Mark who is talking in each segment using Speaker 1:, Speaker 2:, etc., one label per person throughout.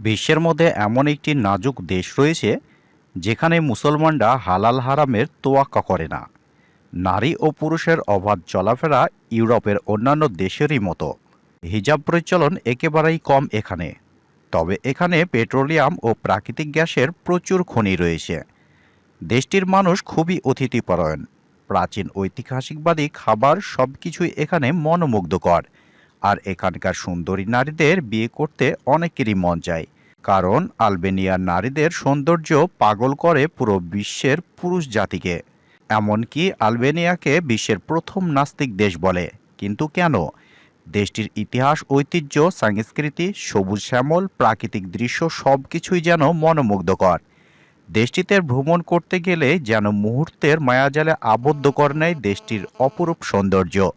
Speaker 1: বিশ্বের মধ্যে এমন একটি নাজুক দেশ রয়েছে, যেখানে মুসলমানরা হালাল হারামের তোয়াক্কা করে না। নারী ও পুরুষের অবাধ চলাফেরা ইউরোপের অন্যান্য দেশেরই মতো। হিজাব প্রচলন একেবারেই কম এখানে। তবে এখানে পেট্রোলিয়াম ও প্রাকৃতিক গ্যাসের প্রচুর খনি রয়েছে। দেশটির মানুষ খুবই অতিথিপরায়ণ। প্রাচীন ঐতিহাসিকবাদী খাবার সব কিছুই এখানে মনোমুগ্ধকর। আর এখানকার সুন্দরী নারীদের বিয়ে করতে অনেকেরই মন চায় কারণ আলবেনিয়ার নারীদের সৌন্দর্য পাগল করে পুরো বিশ্বের পুরুষ জাতিকে। এমনকি আলবেনিয়াকে বিশ্বের প্রথম নাস্তিক দেশ বলে। কিন্তু কেন? দেশটির ইতিহাস, ঐতিহ্য, সংস্কৃতি, সবুজ শ্যামল, প্রাকৃতিক দৃশ্য সব কিছুই যেন মনোমুগ্ধকর। দেশটিতে ভ্রমণ করতে গেলে যেন মুহূর্তের মায়াজালে আবদ্ধ করে নেয় দেশটির অপরূপ সৌন্দর্য।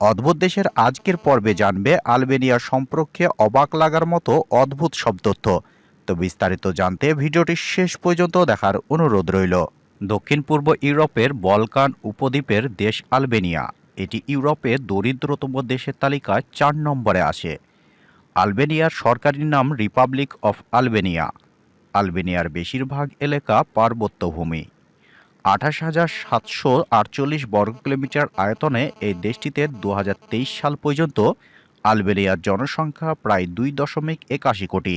Speaker 1: অদ্ভুত দেশের আজকের পর্বে জানবে আলবেনিয়া সম্পর্কে অবাক লাগার মতো অদ্ভুত সব তথ্য। তো বিস্তারিত জানতে ভিডিওটি শেষ পর্যন্ত দেখার অনুরোধ রইল। দক্ষিণ পূর্ব ইউরোপের বলকান উপদ্বীপের দেশ আলবেনিয়া। এটি ইউরোপের দরিদ্রতম দেশের তালিকায় চার নম্বরে আসে। আলবেনিয়ার সরকারি নাম রিপাবলিক অফ আলবেনিয়া। আলবেনিয়ার বেশিরভাগ এলাকা পার্বত্যভূমি আঠাশ হাজার সাতশো আটচল্লিশ বর্গ কিলোমিটার আয়তনে এই দেশটিতে দু হাজার তেইশ সাল পর্যন্ত আলবেনিয়ার জনসংখ্যা প্রায় দুই দশমিক একাশি কোটি,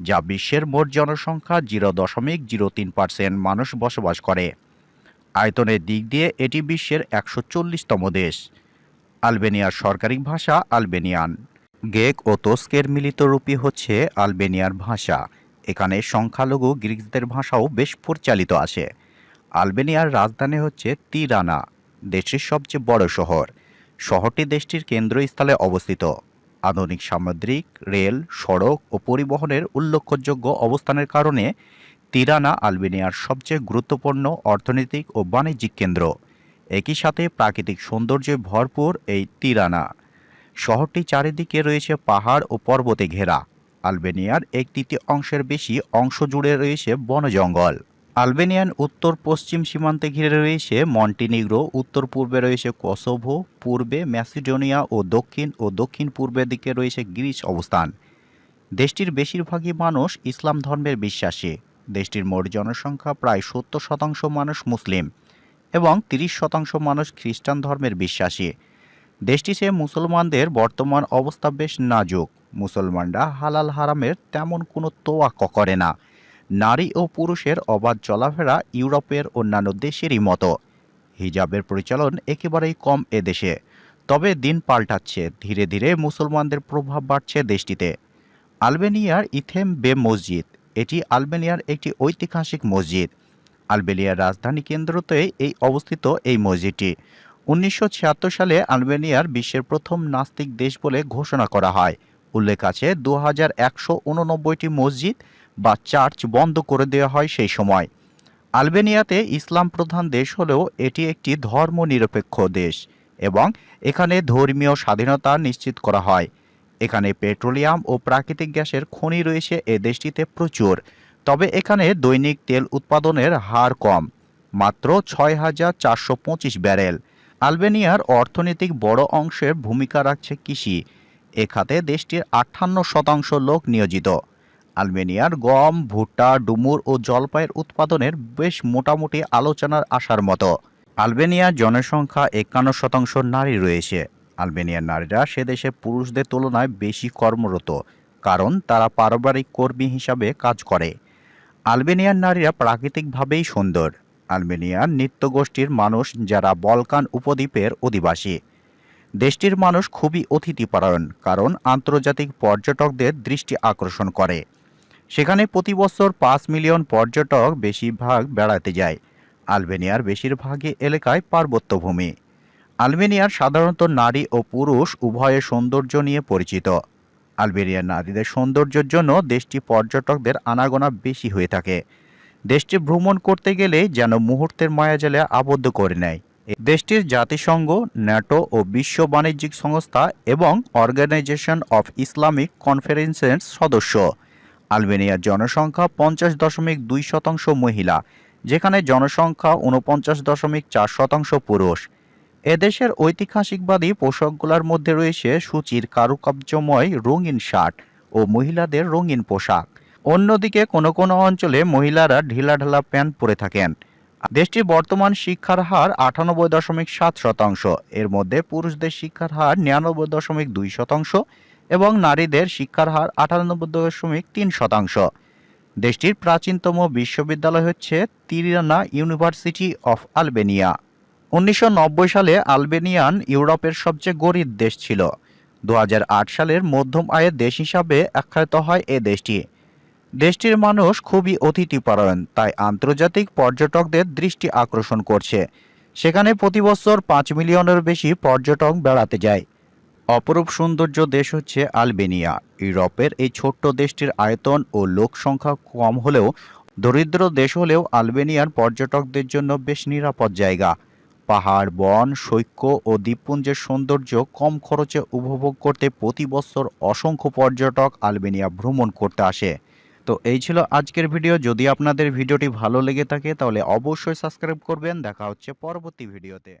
Speaker 1: যা বিশ্বের মোট জনসংখ্যা জিরো দশমিক জিরো তিন পার্সেন্ট মানুষ বসবাস করে। আয়তনের দিক দিয়ে এটি বিশ্বের একশো চল্লিশতম দেশ। আলবেনিয়ার সরকারি ভাষা আলবেনিয়ান। গেক ও তোস্কের মিলিত রূপই হচ্ছে আলবেনিয়ার ভাষা। এখানে সংখ্যালঘু গ্রিকদের ভাষাও বেশ পরিচালিত আছে। আলবেনিয়ার রাজধানী হচ্ছে তিরানা, দেশের সবচেয়ে বড় শহর। শহরটি দেশটির কেন্দ্রস্থলে অবস্থিত। আধুনিক সামুদ্রিক, রেল, সড়ক ও পরিবহনের উল্লেখযোগ্য অবস্থানের কারণে তিরানা আলবেনিয়ার সবচেয়ে গুরুত্বপূর্ণ অর্থনৈতিক ও বাণিজ্যিক কেন্দ্র। একই সাথে প্রাকৃতিক সৌন্দর্যে ভরপুর এই তিরানা। শহরটি চারিদিকে রয়েছে পাহাড় ও পর্বতে ঘেরা। আলবেনিয়ার এক তৃতীয় অংশের বেশি অংশ জুড়ে রয়েছে বনজঙ্গল। আলবেনিয়ান উত্তর পশ্চিম সীমান্তে ঘিরে রয়েছে মন্টিনিগ্রো উত্তর পূর্বে রয়েছে কসোভো, পূর্বে ম্যাসিডোনিয়া ও দক্ষিণ ও দক্ষিণ পূর্বের দিকে রয়েছে গ্রিস অবস্থান। দেশটির বেশিরভাগই মানুষ ইসলাম ধর্মের বিশ্বাসী। দেশটির মোট জনসংখ্যা প্রায় সত্তর শতাংশ মানুষ মুসলিম এবং তিরিশ শতাংশ মানুষ খ্রিস্টান ধর্মের বিশ্বাসী। দেশটিতে মুসলমানদের বর্তমান অবস্থা বেশ নাজুক। মুসলমানরা হালাল হারামের তেমন কোনো তোয়াক্কা করে না। নারী ও পুরুষের অবাধ চলাফেরা ইউরোপের অন্যান্য দেশেরই মতো। হিজাবের পরিচালন একেবারেই কম এদেশে তবে দিন পাল্টাচ্ছে, ধীরে ধীরে মুসলমানদের প্রভাব বাড়ছে দেশটিতে। আলবেনিয়ার ইথেম বে মসজিদ, এটি আলবেনিয়ার একটি ঐতিহাসিক মসজিদ। আলবেনিয়ার রাজধানী কেন্দ্রতে এই অবস্থিত এই মসজিদটি। উনিশশো ছিয়াত্তর সালে আলবেনিয়ার বিশ্বের প্রথম নাস্তিক দেশ বলে ঘোষণা করা হয়। উল্লেখ আছে দু মসজিদ বা চার্চ বন্ধ করে দেওয়া হয় সেই সময়। আলবেনিয়াতে ইসলাম প্রধান দেশ হলেও এটি একটি ধর্মনিরপেক্ষ দেশ এবং এখানে ধর্মীয় স্বাধীনতা নিশ্চিত করা হয়। এখানে পেট্রোলিয়াম ও প্রাকৃতিক গ্যাসের খনি রয়েছে এ দেশটিতে প্রচুর। তবে এখানে দৈনিক তেল উৎপাদনের হার কম, মাত্র ছয় হাজার চারশো পঁচিশ ব্যারেল। আলবেনিয়ার অর্থনৈতিক বড় অংশের ভূমিকা রাখছে কৃষি। এ খাতে দেশটির আটান্ন শতাংশ লোক নিয়োজিত। আলবেনিয়ার গম, ভুট্টা, ডুমুর ও জলপাইয়ের উৎপাদনের বেশ মোটামুটি আলোচনার আসার মতো। আলবেনিয়ার জনসংখ্যা একান্ন শতাংশ নারী রয়েছে। আলবেনিয়ার নারীরা সে দেশে পুরুষদের তুলনায় বেশি কর্মরত, কারণ তারা পারিবারিক কর্মী হিসাবে কাজ করে। আলবেনিয়ার নারীরা প্রাকৃতিকভাবেই সুন্দর। আলবেনিয়ার নৃত্যগোষ্ঠীর মানুষ যারা বলকান উপদ্বীপের অধিবাসী। দেশটির মানুষ খুবই অতিথিপরায়ণ, কারণ আন্তর্জাতিক পর্যটকদের দৃষ্টি আকর্ষণ করে। সেখানে প্রতি বছর পাঁচ মিলিয়ন পর্যটক বেশিরভাগ বেড়াতে যায়। আলবেনিয়ার বেশিরভাগই এলাকায় পার্বত্যভূমি আলবেনিয়ার সাধারণত নারী ও পুরুষ উভয়ের সৌন্দর্য নিয়ে পরিচিত। আলবেনিয়ার নারীদের সৌন্দর্যের জন্য দেশটি পর্যটকদের আনাগোনা বেশি হয়ে থাকে। দেশটি ভ্রমণ করতে গেলে যেন মুহূর্তের মায়াজালে আবদ্ধ করে নেয়। দেশটির জাতিসংঘ, ন্যাটো ও বিশ্ব বাণিজ্যিক সংস্থা এবং অর্গানাইজেশন অফ ইসলামিক কনফারেন্সের সদস্য। আলবেনিয়ার জনসংখ্যা পঞ্চাশ দশমিক দুই শতাংশ মহিলা, যেখানে জনসংখ্যা উনপঞ্চাশ দশমিক চার শতাংশ পুরুষ। এদেশের ঐতিহাসিকবাদী পোশাকগুলোর মধ্যে রয়েছে সূচির কারুকার্যময় রঙিন শার্ট ও মহিলাদের রঙিন পোশাক। অন্যদিকে কোনো কোনো অঞ্চলে মহিলারা ঢিলাঢালা প্যান্ট পরে থাকেন। দেশটির বর্তমান শিক্ষার হার আটানব্বই দশমিক সাত শতাংশ। এর মধ্যে পুরুষদের শিক্ষার হার নিরানব্বই দশমিক দুই শতাংশ এবং নারীদের শিক্ষার হার আটানব্বই দশমিক তিন শতাংশ। দেশটির প্রাচীনতম বিশ্ববিদ্যালয় হচ্ছে তিরিয়ানা ইউনিভার্সিটি অফ আলবেনিয়া। উনিশশো নব্বই সালে আলবেনিয়ান ইউরোপের সবচেয়ে গরিব দেশ ছিল। দু হাজার আট সালের মধ্যম আয়ের দেশ হিসাবে আখ্যায়িত হয় এ দেশটি। দেশটির মানুষ খুবই অতিথিপরায়ণ, তাই আন্তর্জাতিক পর্যটকদের দৃষ্টি আকর্ষণ করছে। সেখানে প্রতি বছর পাঁচ মিলিয়নের বেশি পর্যটক বেড়াতে যায়। অপরূপ সৌন্দর্য দেশ হচ্ছে আলবেনিয়া। ইউরোপের এই ছোট্ট দেশটির আয়তন ও লোক সংখ্যা কম হলেও দরিদ্র দেশ হলেও আলবেনিয়ার পর্যটকদের জন্য বেশ নিরাপদ জায়গা। পাহাড়, বন, সৈক্য ও দ্বীপপুঞ্জের সৌন্দর্য কম খরচে উপভোগ করতে প্রতি বছর অসংখ্য পর্যটক আলবেনিয়া ভ্রমণ করতে আসে। তো এই ছিল আজকের ভিডিও। যদি আপনাদের ভিডিওটি ভালো লেগে থাকে, তাহলে অবশ্যই সাবস্ক্রাইব করবেন। দেখা হচ্ছে পরবর্তী ভিডিওতে।